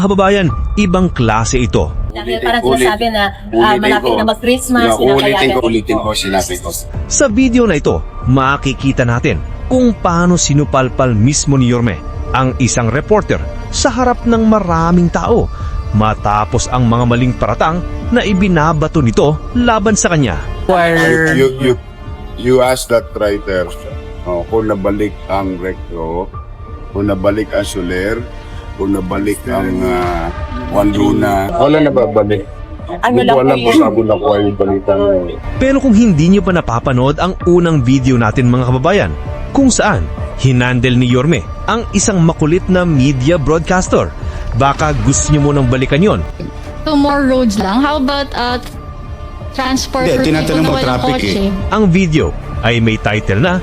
Kababayan, ibang klase ito. Dahil parang sinasabi na ulitin malapit na mag-Christmas, ulitin ko, ulitin ko, sinabi ko. Sa video na ito, makikita natin kung paano sinupalpal mismo ni Yorme ang isang reporter sa harap ng maraming tao matapos ang mga maling paratang na ibinabato nito laban sa kanya. You, you, you, you ask that writer oh, kung nabalik ang recto, kung nabalik ang soler, kung nabalik ang uh, Juan Luna. Wala na babalik. Ano lang mo yun? sabi na kuha yung balita mo. Pero kung hindi nyo pa napapanood ang unang video natin mga kababayan, kung saan hinandel ni Yorme ang isang makulit na media broadcaster, baka gusto nyo munang balikan yon Two more roads lang. How about uh, transport Hindi, for tinatanong na mo traffic eh. Ang video ay may title na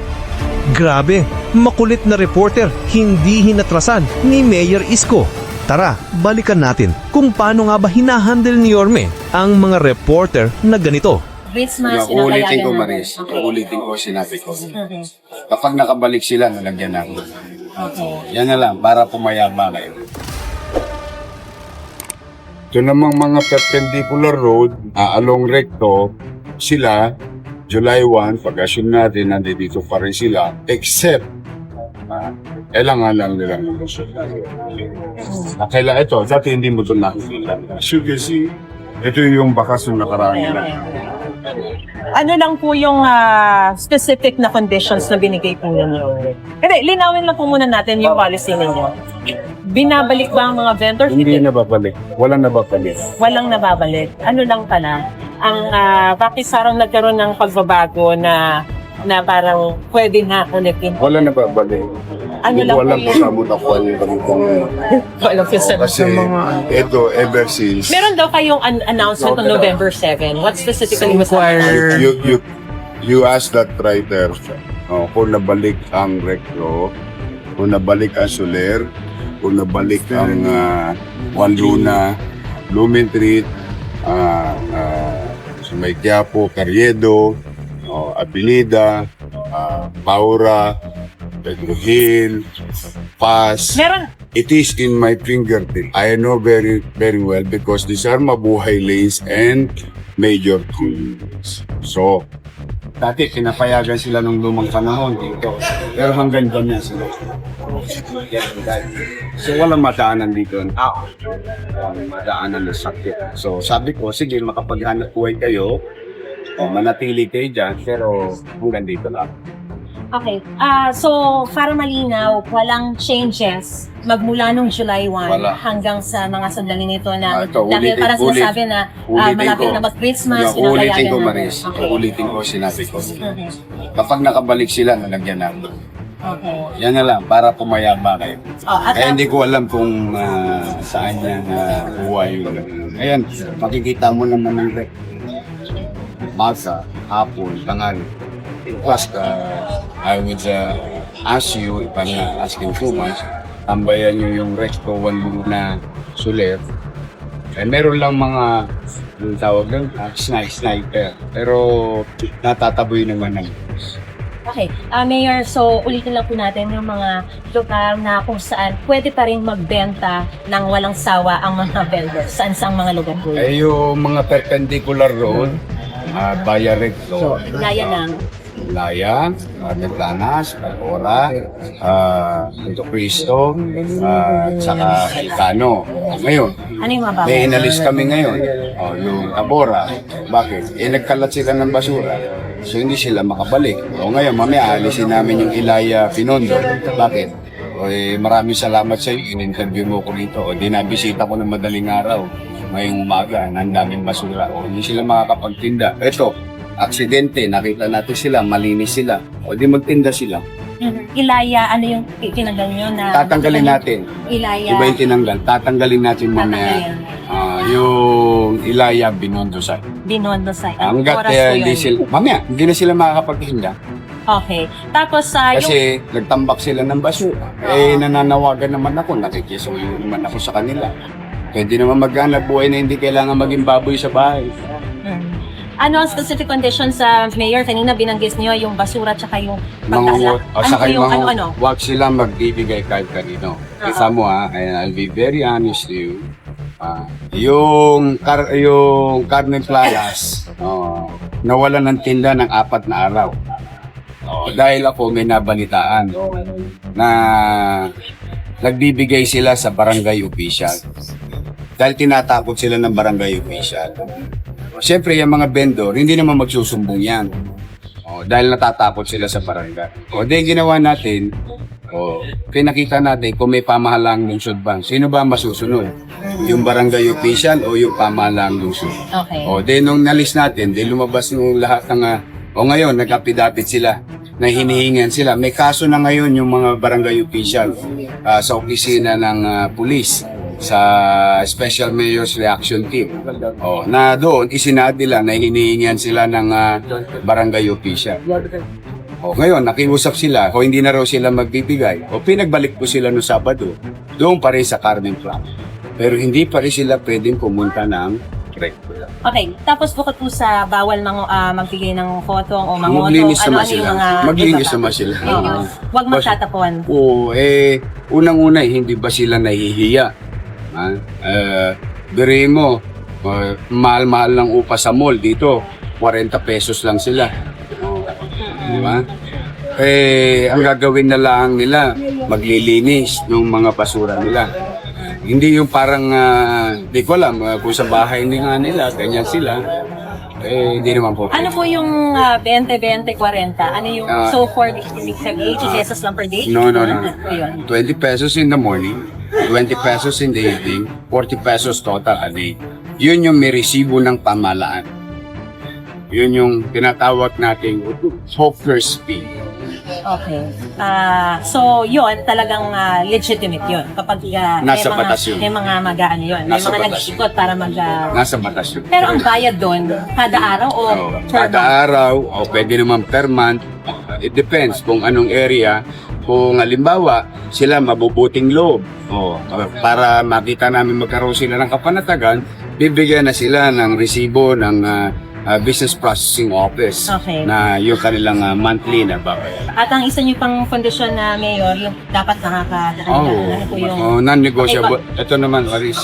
Grabe, makulit na reporter, hindi hinatrasan ni Mayor Isko. Tara, balikan natin kung paano nga ba hinahandle ni Yorme ang mga reporter na ganito. Christmas, ulitin ko, Maris. Okay. Ulitin ko, sinabi ko. Okay. Kapag nakabalik sila, nalagyan namin. Okay. Yan na lang, para pumayama kayo. Ito namang mga perpendicular road, ah, along recto, sila, July 1, pag-assume natin, nandito pa rin sila, except, ah, kailangan lang nila ng lusot. Ah, Kailangan ito, dati hindi mo ito nakikita. As you can see, ito yung bakas ng nakaraan nila. ano lang po yung ah, specific na conditions na binigay po ninyo? Hindi, linawin lang po muna natin yung policy ninyo. Binabalik ba ang mga vendors? Hindi na babalik. Walang nababalik. Walang nababalik. Ano lang pala? Ang uh, bakit sarang nagkaroon ng pagbabago na na parang pwede na connectin. Walang nababalik. Ano lang po Walang yun? kasama na kuha yung ganitong Walang Kasi ito, ever since, Meron daw kayong an- announcement on November 7. What specifically was that? you, you, you ask that writer oh, kung nabalik ang recto, kung nabalik ang soler, kung nabalik ang uh, Juan Luna, Lumentreat, uh, uh, sa may Quiapo, Carriedo, oh, Abilida, uh, Paura, Pedro Hill, Paz. Meron It is in my fingertip. I know very very well because these are mabuhay lanes and major tunnels. So, dati pinapayagan sila nung lumang panahon dito. Pero hanggang ganyan sila. So, walang madaanan dito. Ah, walang madaanan ng sakit. So, sabi ko, sige, makapaghanap buhay kayo, o manatili kayo dyan, pero hanggang dito lang. Okay. Ah, so para malinaw, walang changes magmula nung July 1 Wala. hanggang sa mga sandali nito na Ah, ito, dahil ulitin- parang ulit- sinasabi na ah, ulitin malapit ko. na mag-Christmas, Yeah, ulitin ko. Maris. Okay. Ulitin ko, sinabi ko. Okay. Kapag nakabalik sila, nalagyan namin. Okay. Yan na lang, para pumayama kayo. Oh, at Kaya hindi ko alam kung ah, saan niya na buhay yung Ayan, makikita mo naman ng rec. Maga, hapon, tangal. Plus, uh, I would uh, ask you, if I'm not asking too much, tambayan nyo yung ko one na sulit. Eh, meron lang mga, yung tawag doon, uh, sniper, sniper. Pero natataboy naman ng Okay. Ah, Mayor, so ulitin lang po natin yung mga lugar na kung saan pwede pa rin magbenta ng walang sawa ang mga vendors. Saan sa mga lugar po yun? Eh, yung mga perpendicular road, uh, Baya Recto, Gaya ng Laya, uh, Naglanas, Ora, uh, Santo Cristo, uh, at saka Ilcano. Ngayon, ano yung mga may inalis kami ngayon, oh, yung Tabora. Bakit? Eh, nagkalat sila ng basura. So, hindi sila makabalik. O ngayon, mamaya, alisin namin yung Ilaya Pinondo. Bakit? O, eh, maraming salamat sa iyo. In-interview mo ko rito. O, dinabisita ko ng madaling araw. Ngayong umaga, ang daming basura. O, hindi sila makakapagtinda. Ito, aksidente, nakita natin sila, malinis sila. O, di magtinda sila. Mhm. Ilaya, ano yung tinanggal nyo na? Tatanggalin natin. Ilaya. Iba yung tinanggal. Tatanggalin natin mamaya. Tatanggalin. ah, yung Ilaya Binondo side. Binondo sa Hanggat eh, hindi sila, mamaya, hindi na sila makakapagtinda. Okay. Tapos sa yung... Kasi nagtambak sila ng basura. Eh, nananawagan naman ako, nakikisuyo naman ako sa kanila. Pwede naman maghanap buhay na hindi kailangan maging baboy sa bahay. Mm. Ano ang specific conditions sa Mayor? Kanina binanggis niyo yung basura tsaka yung pagkala. Mga o Ano saka yung yung mga ano-ano? wag sila magbibigay kahit kanino. Isa mo ha, and I'll be very honest to you. Ah, yung kar yung Carmen Playas, oh, nawalan ng tinda ng apat na araw. Oh, dahil ako may nabalitaan na nagbibigay sila sa barangay official. Dahil tinatakot sila ng barangay official. Siyempre, yung mga vendor, hindi naman magsusumbong yan. O, dahil natatakot sila sa barangay. O, di ginawa natin, o, pinakita natin kung may pamahalang lungsod ba. Sino ba masusunod? Yung barangay official o yung pamahalang lungsod? Okay. O, di nung nalis natin, di lumabas yung lahat ng, ah, o ngayon, nagkapidapit sila na hinihingan sila. May kaso na ngayon yung mga barangay official ah, sa opisina ng ah, pulis sa Special Mayor's Reaction Team. O, na doon, isinad nila na hinihingan sila ng ah, barangay official. O, ngayon, nakiusap sila, o hindi na raw sila magbibigay, o pinagbalik po sila no Sabado, doon pa rin sa Carmen Club. Pero hindi pa rin sila pwedeng pumunta ng. Okay, tapos bukod po sa bawal mang, ah, magbigay ng photong o mangotong, Maglinis ano, naman ano sila. yung mga... Maglinis naman sila. Oo. Huwag magtatapuan. Oo, eh, unang-una, eh, hindi ba sila nahihiya? Ha? Eh, biruin mo, eh, mahal-mahal lang upa sa mall dito, 40 pesos lang sila. Di ba? Eh, ang gagawin na lang nila, maglilinis ng mga basura nila. Hindi yung parang, ah, di ko alam, ah, kung sa bahay ni nga nila, ganyan sila, eh, hindi naman po. Ano po yung ah, 20, 20, 40? Ano yung Ah. so for the week sa 80 pesos lang per day? No, no, no. Ayun. 20 pesos in the morning, 20 pesos in the evening, 40 pesos total a day. Yun yung may resibo ng pamalaan. Yun yung tinatawag nating hawker's fee. Okay. Ah, so yun talagang ah, legitimate yun kapag ah, Nasa may mga, batas yun. May mga mag-ano yun. May Nasa mga batas. nag-ikot para mag ah, Nasa batas yun. Pero ang bayad doon kada araw o Oh, per kada month? araw, o pwede naman per month. It depends kung anong area. Kung halimbawa, sila mabubuting loob. O, para makita namin magkaroon sila ng kapanatagan, bibigyan na sila ng resibo ng ah, ah, Business Processing Office Okay. na yung kanilang ah, monthly na babayaran. At ang isa niyo pang kondisyon na mayor, yung dapat nakakadaan Oh, ka. Ano po yung... oh, non-negotiable. Ito naman, Aris,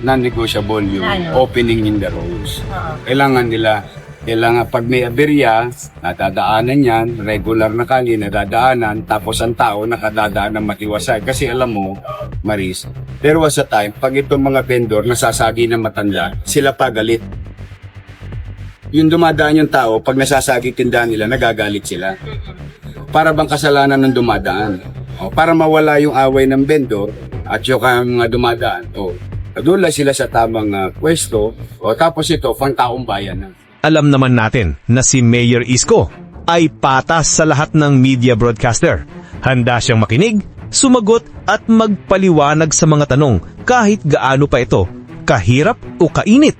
non-negotiable yung Ano? opening in the roads. Oo. Kailangan nila, kailangan pag may aberya, nadadaanan yan, regular na kali, nadadaanan, tapos ang tao nakadadaan ng matiwasay. Kasi alam mo, Maris, there was a time, pag itong mga vendor nasasagi ng matanda, sila pa galit. Yung dumadaan yung tao, pag nasasagi tindahan nila, nagagalit sila. Para bang kasalanan ng dumadaan. O, para mawala yung away ng vendor at yung mga dumadaan. O, Nadula sila sa tamang ah, pwesto o tapos ito, pang taong bayan na. Alam naman natin na si Mayor Isko ay patas sa lahat ng media broadcaster. Handa siyang makinig, sumagot at magpaliwanag sa mga tanong kahit gaano pa ito, kahirap o kainit.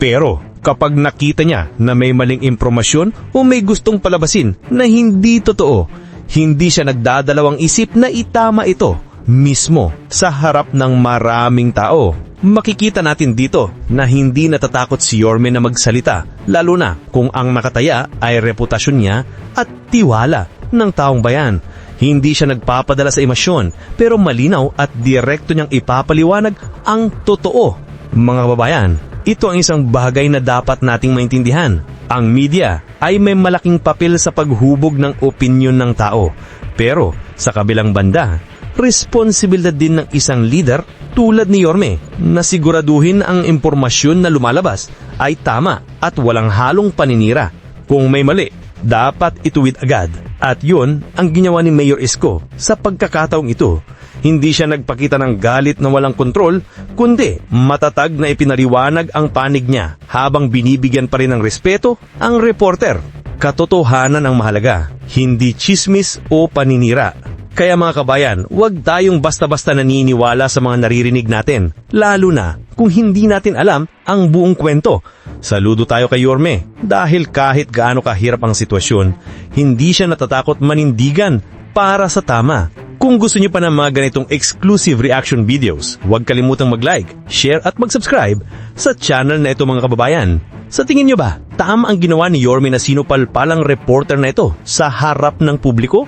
Pero kapag nakita niya na may maling impormasyon o may gustong palabasin na hindi totoo, hindi siya nagdadalawang isip na itama ito mismo sa harap ng maraming tao. Makikita natin dito na hindi natatakot si Yorme na magsalita, lalo na kung ang nakataya ay reputasyon niya at tiwala ng taong bayan. Hindi siya nagpapadala sa emosyon, pero malinaw at direkto niyang ipapaliwanag ang totoo. Mga kababayan, ito ang isang bagay na dapat nating maintindihan. Ang media ay may malaking papel sa paghubog ng opinyon ng tao. Pero sa kabilang banda, responsibilidad din ng isang leader tulad ni Yorme na siguraduhin ang impormasyon na lumalabas ay tama at walang halong paninira. Kung may mali, dapat ituwid agad. At yun ang ginawa ni Mayor Isko sa pagkakataong ito. Hindi siya nagpakita ng galit na walang kontrol, kundi matatag na ipinaliwanag ang panig niya habang binibigyan pa rin ng respeto ang reporter. Katotohanan ang mahalaga, hindi chismis o paninira. Kaya mga kabayan, huwag tayong basta-basta naniniwala sa mga naririnig natin, lalo na kung hindi natin alam ang buong kwento. Saludo tayo kay Yorme dahil kahit gaano kahirap ang sitwasyon, hindi siya natatakot manindigan para sa tama. Kung gusto niyo pa ng mga ganitong exclusive reaction videos, huwag kalimutang mag-like, share at mag-subscribe sa channel na ito mga kababayan. Sa tingin nyo ba, tama ang ginawa ni Yorme na sinupalpalang reporter na ito sa harap ng publiko?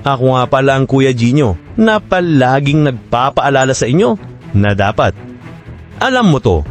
Ako nga pala ang Kuya Gino na palaging nagpapaalala sa inyo na dapat. Alam mo to,